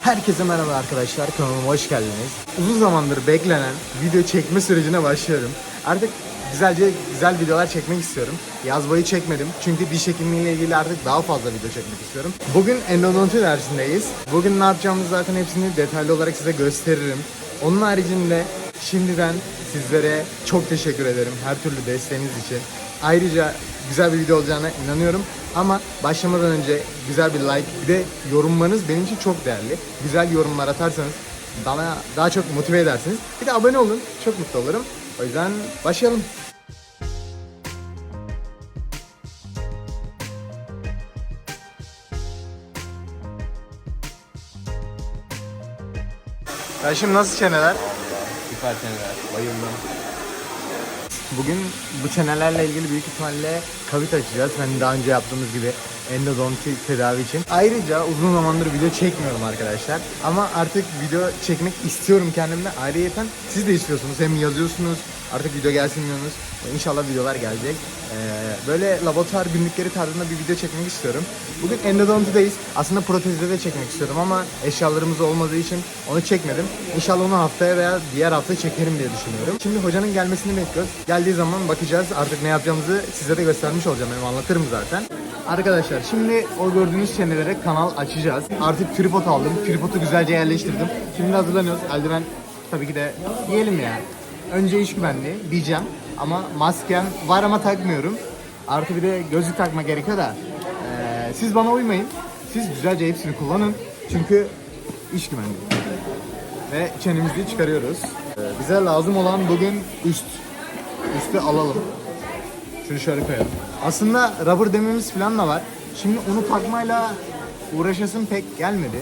Herkese merhaba arkadaşlar kanalıma hoş geldiniz. Uzun zamandır beklenen video çekme sürecine başlıyorum. Artık güzelce güzel videolar çekmek istiyorum. Yaz boyu çekmedim çünkü diş hekimliğiyle ilgili artık daha fazla video çekmek istiyorum. Bugün endodonti dersindeyiz. Bugün ne yapacağımızı zaten hepsini detaylı olarak size gösteririm. Onun haricinde şimdiden sizlere çok teşekkür ederim her türlü desteğiniz için. Ayrıca güzel bir video olacağına inanıyorum. Ama başlamadan önce güzel bir like bir de yorumlarınız benim için çok değerli. Güzel yorumlar atarsanız bana daha çok motive edersiniz. Bir de abone olun. Çok mutlu olurum. O yüzden başlayalım. Ya şimdi nasıl çeneler? Süper seneler. Bayıldım. Bugün bu çenelerle ilgili büyük ihtimalle kavit açacağız. Hani daha önce yaptığımız gibi endodonti tedavi için. Ayrıca uzun zamandır video çekmiyorum arkadaşlar. Ama artık video çekmek istiyorum kendimde. Ayrıyeten siz de istiyorsunuz. Hem yazıyorsunuz. Artık video gelsin diyorsunuz. İnşallah videolar gelecek. Ee, böyle laboratuvar günlükleri tarzında bir video çekmek istiyorum. Bugün endodontideyiz. Aslında protezde de çekmek istiyorum ama eşyalarımız olmadığı için onu çekmedim. İnşallah onu haftaya veya diğer hafta çekerim diye düşünüyorum. Şimdi hocanın gelmesini bekliyoruz. Geldiği zaman bakacağız. Artık ne yapacağımızı size de göstermiş olacağım. Hem anlatırım zaten. Arkadaşlar şimdi o gördüğünüz çenelere kanal açacağız. Artık tripod aldım. Tripodu güzelce yerleştirdim. Şimdi hazırlanıyoruz. Eldiven tabii ki de yiyelim ya. Önce iş güvenliği diyeceğim. Ama maskem var ama takmıyorum. Artı bir de gözlük takma gerekiyor da. Ee, siz bana uymayın. Siz güzelce hepsini kullanın. Çünkü iş güvenliği. Ve çenemizi çıkarıyoruz. Ee, bize lazım olan bugün üst. Üstü alalım. Şunu şöyle koyalım. Aslında rubber dememiz falan da var. Şimdi onu takmayla uğraşasım pek gelmedi.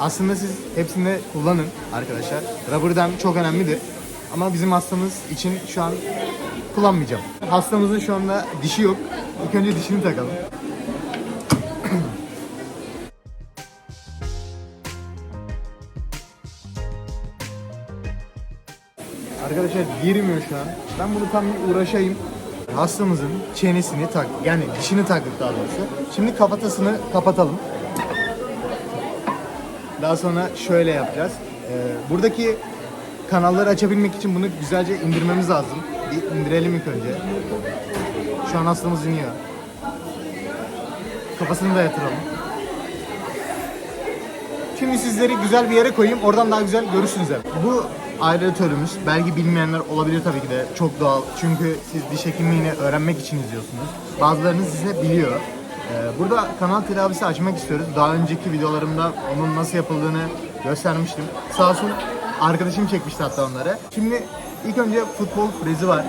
Aslında siz hepsini kullanın arkadaşlar. Rubber dem çok önemlidir. Ama bizim hastamız için şu an kullanmayacağım. Hastamızın şu anda dişi yok. İlk önce dişini takalım. Arkadaşlar girmiyor şu an. Ben bunu tam bir uğraşayım. Hastamızın çenesini tak, yani dişini taktık daha doğrusu. Şimdi kafatasını kapatalım. Daha sonra şöyle yapacağız. Ee, buradaki kanalları açabilmek için bunu güzelce indirmemiz lazım. Bir indirelim ilk önce. Şu an hastamız iniyor. Kafasını da yatıralım. Şimdi sizleri güzel bir yere koyayım. Oradan daha güzel görürsünüz hep. Bu aeratörümüz. Belki bilmeyenler olabilir tabii ki de. Çok doğal. Çünkü siz diş hekimliğini öğrenmek için izliyorsunuz. Bazılarınız ise biliyor. Ee, burada kanal tedavisi açmak istiyoruz. Daha önceki videolarımda onun nasıl yapıldığını göstermiştim. Sağ olsun arkadaşım çekmişti hatta onları. Şimdi ilk önce futbol frezi var.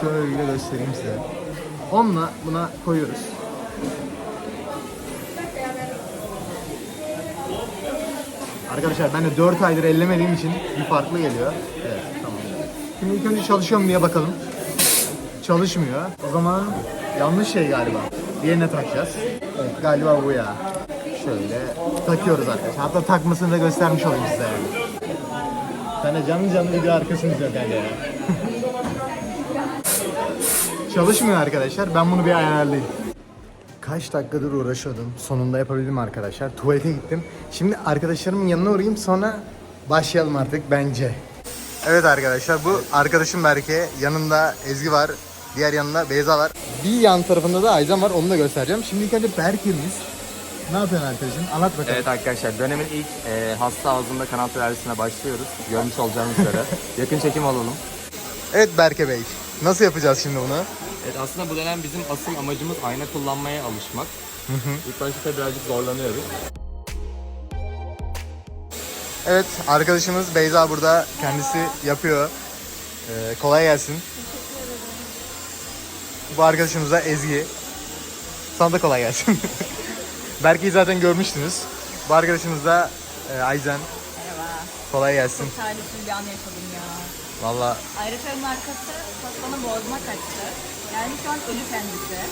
Şöyle göstereyim size. Onunla buna koyuyoruz. Arkadaşlar ben de 4 aydır ellemediğim için bir farklı geliyor. Evet tamam. Şimdi ilk önce çalışıyor mu diye bakalım. Çalışmıyor. O zaman yanlış şey galiba. Diğerine takacağız. Evet galiba bu ya. Şöyle takıyoruz arkadaşlar. Hatta takmasını da göstermiş olayım size yani. De canlı canlı video arkasını izliyor ya. Çalışmıyor arkadaşlar. Ben bunu bir ayarlayayım. Kaç dakikadır uğraşıyordum. Sonunda yapabildim arkadaşlar. Tuvalete gittim. Şimdi arkadaşlarımın yanına uğrayayım sonra başlayalım artık bence. Evet arkadaşlar bu arkadaşım Berke. Yanında Ezgi var. Diğer yanında Beyza var. Bir yan tarafında da Aycan var. Onu da göstereceğim. Şimdi ilk önce Berke'miz. Ne yapıyorsun arkadaşım? Anlat bakalım. Evet arkadaşlar dönemin ilk e, hasta ağzında kanal tedavisine başlıyoruz. Görmüş olacağınız üzere. Yakın çekim alalım. Evet Berke Bey. Nasıl yapacağız şimdi bunu? Evet aslında bu dönem bizim asıl amacımız ayna kullanmaya alışmak. İlk başta tabii birazcık zorlanıyoruz. Evet arkadaşımız Beyza burada. Kendisi yapıyor. Ee, kolay gelsin. Bu arkadaşımız da Ezgi. Sana da kolay gelsin. Berke'yi zaten görmüştünüz. Bu arkadaşımız da e, Ayzen. Merhaba. Kolay gelsin. Çok talihsiz bir an yaşadım ya. Valla Ayrıca arkası pastanın boğazıma kaçtı. Yani şu an ölü kendisi.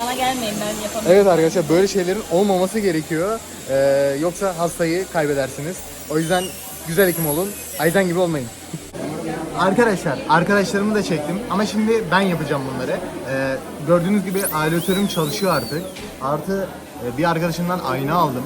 Bana gelmeyin ben yapamıyorum. Evet arkadaşlar böyle şeylerin olmaması gerekiyor. Ee, yoksa hastayı kaybedersiniz. O yüzden güzel hekim olun. Ayzen gibi olmayın. Arkadaşlar, arkadaşlarımı da çektim ama şimdi ben yapacağım bunları. Ee, gördüğünüz gibi aletörüm çalışıyor artık. Artı bir arkadaşımdan ayna aldım.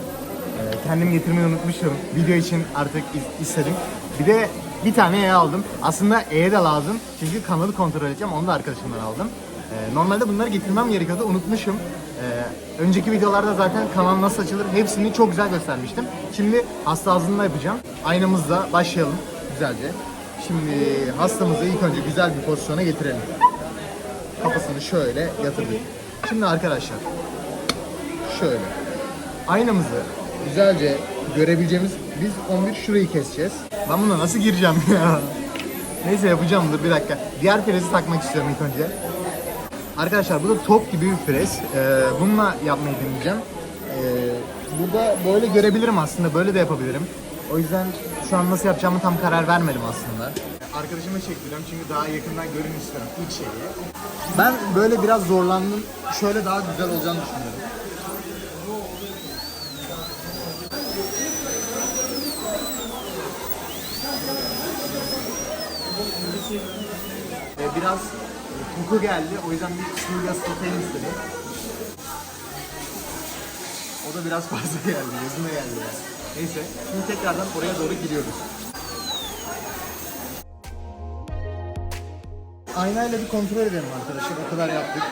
Ee, kendim getirmeyi unutmuşum. Video için artık is- istedim. Bir de bir tane E aldım. Aslında E de lazım. Çünkü kanalı kontrol edeceğim. Onu da arkadaşımdan aldım. Ee, normalde bunları getirmem gerekiyordu. Unutmuşum. Ee, önceki videolarda zaten kanal nasıl açılır hepsini çok güzel göstermiştim. Şimdi hasta ağzında yapacağım. Aynamızla başlayalım güzelce. Şimdi hastamızı ilk önce güzel bir pozisyona getirelim. Kafasını şöyle yatırdık. Şimdi arkadaşlar şöyle aynamızı güzelce görebileceğimiz biz 11 şurayı keseceğiz. Ben buna nasıl gireceğim ya? Neyse yapacağım dur bir dakika. Diğer frezi takmak istiyorum ilk önce. Arkadaşlar bu da top gibi bir pres. Ee, bununla yapmayı deneyeceğim. Ee, burada böyle görebilirim aslında. Böyle de yapabilirim. O yüzden şu an nasıl yapacağımı tam karar vermedim aslında. Arkadaşıma çektiriyorum çünkü daha yakından görün istiyorum ilk şeyi. Ben böyle biraz zorlandım. Şöyle daha güzel olacağını düşünüyorum. Ee, biraz koku geldi. O yüzden bir suyla ıslatayım istedim. O da biraz fazla geldi. Gözüme geldi yani. Neyse. Şimdi tekrardan oraya doğru gidiyoruz. Aynayla bir kontrol edelim arkadaşlar. O kadar yaptık.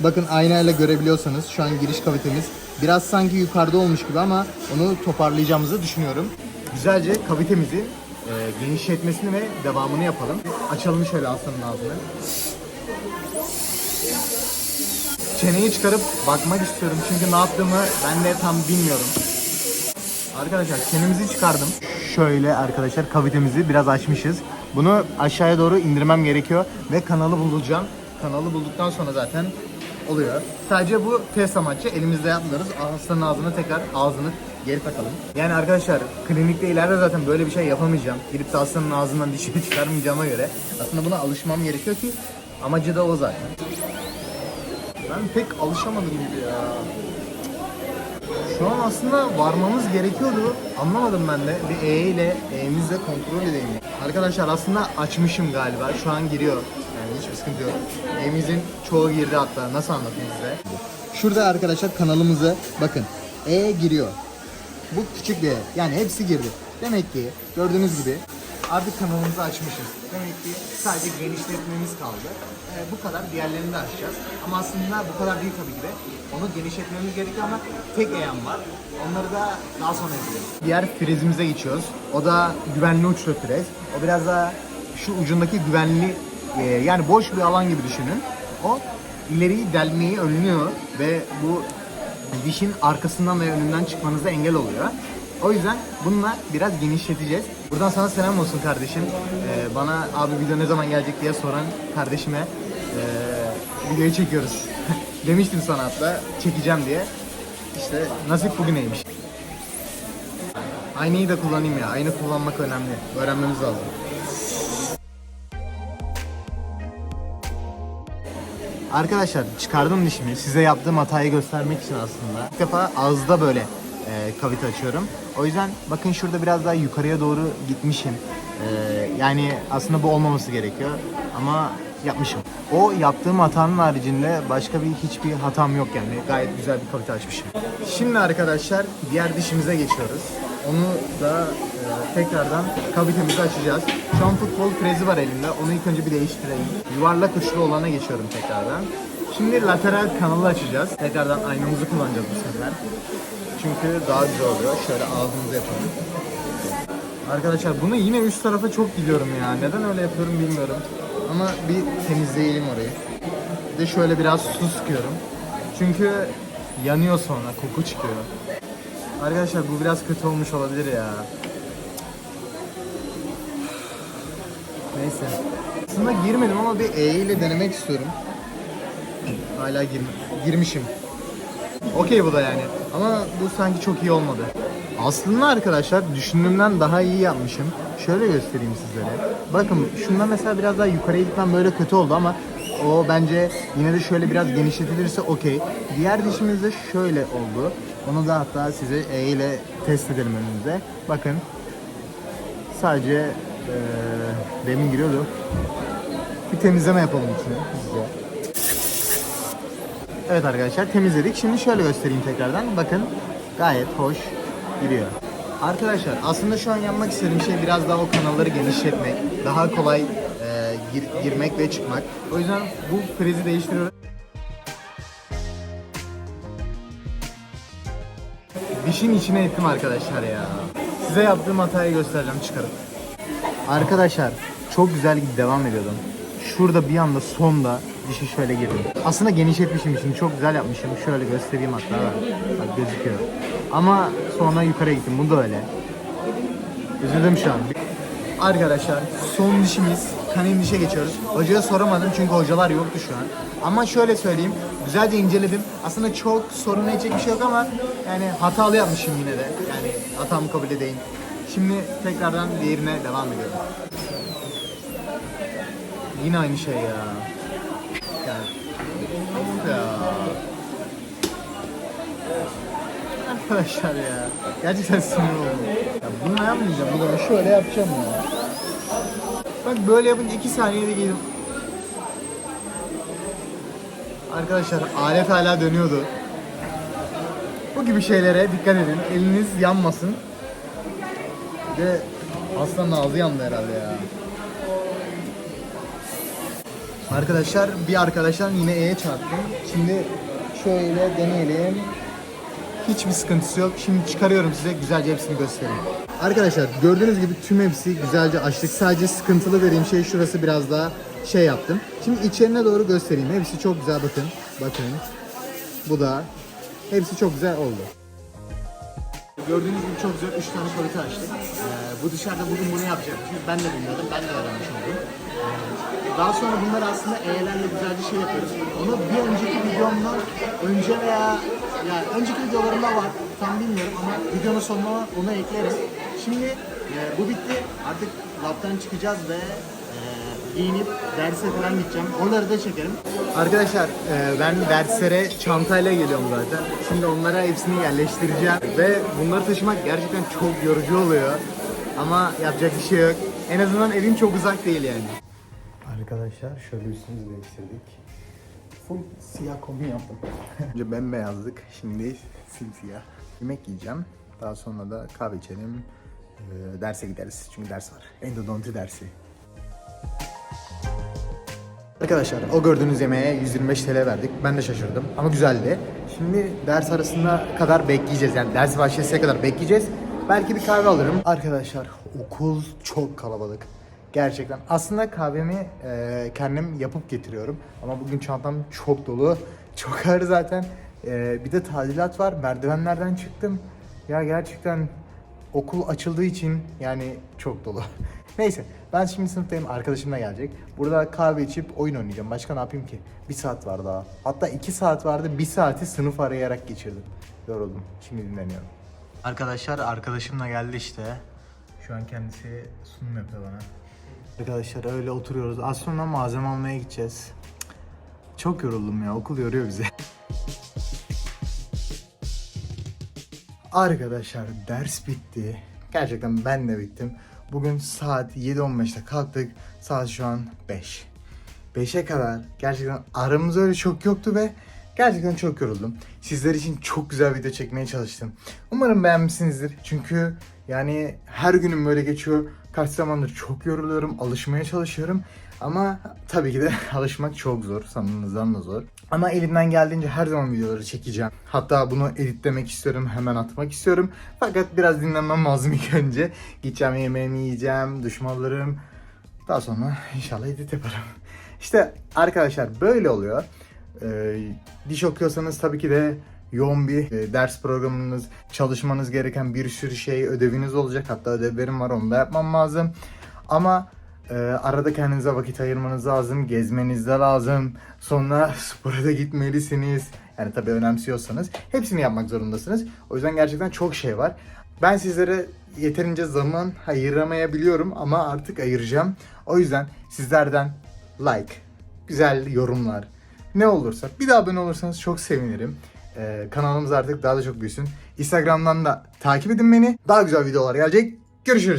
Bakın aynayla görebiliyorsanız şu an giriş kavitemiz biraz sanki yukarıda olmuş gibi ama onu toparlayacağımızı düşünüyorum. Güzelce kavitemizi e, genişletmesini ve devamını yapalım. Açalım şöyle aslanın ağzını. Çeneyi çıkarıp bakmak istiyorum çünkü ne yaptığımı ben de tam bilmiyorum. Arkadaşlar çenemizi çıkardım. Şöyle arkadaşlar kavitemizi biraz açmışız. Bunu aşağıya doğru indirmem gerekiyor ve kanalı bulacağım. Kanalı bulduktan sonra zaten oluyor. Sadece bu test amaçlı elimizde yapmıyoruz. Hastanın ağzına tekrar ağzını geri takalım. Yani arkadaşlar klinikte ileride zaten böyle bir şey yapamayacağım. Gidip de hastanın ağzından dişimi çıkarmayacağıma göre aslında buna alışmam gerekiyor ki amacı da o zaten. Ben pek alışamadım gibi ya. Şu an aslında varmamız gerekiyordu. Anlamadım ben de. Bir E ile E'mizle kontrol edeyim. Arkadaşlar aslında açmışım galiba. Şu an giriyor. Yani hiçbir sıkıntı yok. E'mizin çoğu girdi hatta. Nasıl anlatayım size? Şurada arkadaşlar kanalımızı bakın. E giriyor. Bu küçük bir E. Yani hepsi girdi. Demek ki gördüğünüz gibi artık kanalımızı açmışız. Demek ki sadece genişletmemiz kaldı. Ee, bu kadar diğerlerini de açacağız. Ama aslında bu kadar değil tabii ki de. Onu genişletmemiz gerekiyor ama tek eğen var. Onları da daha sonra yapacağız. Diğer frezimize geçiyoruz. O da güvenli uçlu frez. O biraz daha şu ucundaki güvenli e, yani boş bir alan gibi düşünün. O ileriyi delmeyi önlüyor ve bu dişin arkasından ve önünden çıkmanıza engel oluyor. O yüzden bununla biraz genişleteceğiz. Buradan sana selam olsun kardeşim. Ee, bana abi video ne zaman gelecek diye soran kardeşime ee, videoyu çekiyoruz. Demiştim sana hatta çekeceğim diye. İşte nasip bugüneymiş. Aynayı da kullanayım ya. Ayna kullanmak önemli. Öğrenmemiz lazım. Arkadaşlar çıkardım dişimi. Size yaptığım hatayı göstermek için aslında. İlk defa ağızda böyle e, kavite açıyorum. O yüzden bakın şurada biraz daha yukarıya doğru gitmişim. E, yani aslında bu olmaması gerekiyor. Ama yapmışım. O yaptığım hatanın haricinde başka bir hiçbir hatam yok yani. Gayet güzel bir kavite açmışım. Şimdi arkadaşlar diğer dişimize geçiyoruz. Onu da tekrardan kavitemizi açacağız. Şu an futbol frezi var elimde. Onu ilk önce bir değiştireyim. Yuvarlak uçlu olana geçiyorum tekrardan. Şimdi lateral kanalı açacağız. Tekrardan aynamızı kullanacağız bu sefer. Çünkü daha güzel oluyor. Şöyle ağzımızı yapalım. Arkadaşlar bunu yine üst tarafa çok gidiyorum ya. Neden öyle yapıyorum bilmiyorum. Ama bir temizleyelim orayı. Bir de şöyle biraz su sıkıyorum. Çünkü yanıyor sonra, koku çıkıyor. Arkadaşlar bu biraz kötü olmuş olabilir ya. Neyse. Aslında girmedim ama bir E ile denemek istiyorum. Hala gir girmişim. Okey bu da yani. Ama bu sanki çok iyi olmadı. Aslında arkadaşlar düşündüğümden daha iyi yapmışım. Şöyle göstereyim sizlere. Bakın şunda mesela biraz daha yukarıya gitmem böyle kötü oldu ama o bence yine de şöyle biraz genişletilirse okey. Diğer dişimiz de şöyle oldu. Onu da hatta size E ile test edelim önümüzde. Bakın. Sadece eee demin giriyordu. Bir temizleme yapalım içine size. Evet arkadaşlar temizledik. Şimdi şöyle göstereyim tekrardan. Bakın gayet hoş. giriyor. Arkadaşlar aslında şu an yapmak istediğim şey biraz daha o kanalları genişletmek. Daha kolay e, gir- girmek ve çıkmak. O yüzden bu prizi değiştiriyorum. Dişin içine ettim arkadaşlar ya. Size yaptığım hatayı göstereceğim çıkarıp. Arkadaşlar çok güzel devam ediyordum. Şurada bir anda sonda dişi şöyle girdim. Aslında genişletmişim için çok güzel yapmışım. Şöyle göstereyim hatta. Bak gözüküyor. Ama sonra yukarı gittim. Bu da öyle. Üzüldüm şu an. Arkadaşlar son dişimiz kanin dişe geçiyoruz. Hocaya soramadım çünkü hocalar yoktu şu an. Ama şöyle söyleyeyim. Güzelce inceledim. Aslında çok sorun edecek bir şey yok ama yani hatalı yapmışım yine de. Yani hatamı kabul edeyim. Şimdi tekrardan diğerine devam ediyorum. Yine aynı şey ya. Yani. Ya. Arkadaşlar ya. Gerçekten sinir oldum. Ya bunu yapmayacağım. Bunu şöyle yapacağım ya. Bak böyle yapınca 2 saniyede giydim. Arkadaşlar alet hala dönüyordu. Bu gibi şeylere dikkat edin. Eliniz yanmasın. De aslanın ağzı yandı herhalde ya. Arkadaşlar bir arkadaştan yine E'ye çarptım. Şimdi şöyle deneyelim. Hiçbir sıkıntısı yok. Şimdi çıkarıyorum size güzelce hepsini göstereyim. Arkadaşlar gördüğünüz gibi tüm hepsi güzelce açtık. Sadece sıkıntılı dediğim şey şurası biraz daha şey yaptım. Şimdi içerine doğru göstereyim. Hepsi çok güzel bakın. Bakın. Bu da. Hepsi çok güzel oldu. Gördüğünüz gibi çok güzel 3 tane kalite açtık. Ee, bu dışarıda bugün bunu yapacaktık. Ben de bilmiyordum. Ben de öğrenmiş oldum. Ee, daha sonra bunları aslında E'lerle güzelce şey yapıyoruz. Onu bir önceki videomdan önce veya ya önceki videolarımda var. Tam bilmiyorum ama videonun sonuna onu eklerim. Şimdi e, bu bitti. Artık labdan çıkacağız ve giyinip derse falan gideceğim. Onları da çekerim. Arkadaşlar e, ben derslere çantayla geliyorum zaten. Şimdi onlara hepsini yerleştireceğim. Ve bunları taşımak gerçekten çok yorucu oluyor. Ama yapacak bir şey yok. En azından evim çok uzak değil yani. Arkadaşlar şöyle üstümüzü değiştirdik. Full siyah kombin yaptım. Önce bembeyazlık, şimdi simsiyah. Yemek yiyeceğim. Daha sonra da kahve içelim. Ee, derse gideriz çünkü ders var. Endodonti dersi. Arkadaşlar o gördüğünüz yemeğe 125 TL verdik. Ben de şaşırdım ama güzeldi. Şimdi ders arasında kadar bekleyeceğiz. Yani ders başlayasıya kadar bekleyeceğiz. Belki bir kahve alırım. Arkadaşlar okul çok kalabalık. Gerçekten. Aslında kahvemi e, kendim yapıp getiriyorum. Ama bugün çantam çok dolu. Çok ağır zaten. E, bir de tadilat var. Merdivenlerden çıktım. Ya gerçekten okul açıldığı için yani çok dolu. Neyse ben şimdi sınıftayım arkadaşım da gelecek. Burada kahve içip oyun oynayacağım. Başka ne yapayım ki? Bir saat var daha. Hatta iki saat vardı. Bir saati sınıf arayarak geçirdim. Yoruldum. Şimdi dinleniyorum. Arkadaşlar arkadaşım da geldi işte. Şu an kendisi sunum yapıyor bana. Arkadaşlar öyle oturuyoruz. Az sonra malzeme almaya gideceğiz. Çok yoruldum ya. Okul yoruyor bizi. Arkadaşlar ders bitti. Gerçekten ben de bittim. Bugün saat 7.15'te kalktık. Saat şu an 5. 5'e kadar gerçekten aramız öyle çok yoktu ve gerçekten çok yoruldum. Sizler için çok güzel video çekmeye çalıştım. Umarım beğenmişsinizdir. Çünkü yani her günüm böyle geçiyor. Kaç zamandır çok yoruluyorum, alışmaya çalışıyorum. Ama tabii ki de alışmak çok zor, sandığınızdan da zor. Ama elimden geldiğince her zaman videoları çekeceğim. Hatta bunu editlemek istiyorum, hemen atmak istiyorum. Fakat biraz dinlenmem lazım ilk önce. Gideceğim yemeğimi yiyeceğim, duşumu alırım. Daha sonra inşallah edit yaparım. İşte arkadaşlar böyle oluyor. Ee, diş okuyorsanız tabii ki de yoğun bir e, ders programınız, çalışmanız gereken bir sürü şey, ödeviniz olacak. Hatta ödevlerim var onu da yapmam lazım. Ama e, arada kendinize vakit ayırmanız lazım, gezmeniz de lazım. Sonra spora da gitmelisiniz. Yani tabii önemsiyorsanız hepsini yapmak zorundasınız. O yüzden gerçekten çok şey var. Ben sizlere yeterince zaman ayıramayabiliyorum ama artık ayıracağım. O yüzden sizlerden like, güzel yorumlar, ne olursa bir daha abone olursanız çok sevinirim. Ee, kanalımız artık daha da çok büyüsün. Instagram'dan da takip edin beni. Daha güzel videolar gelecek. Görüşürüz.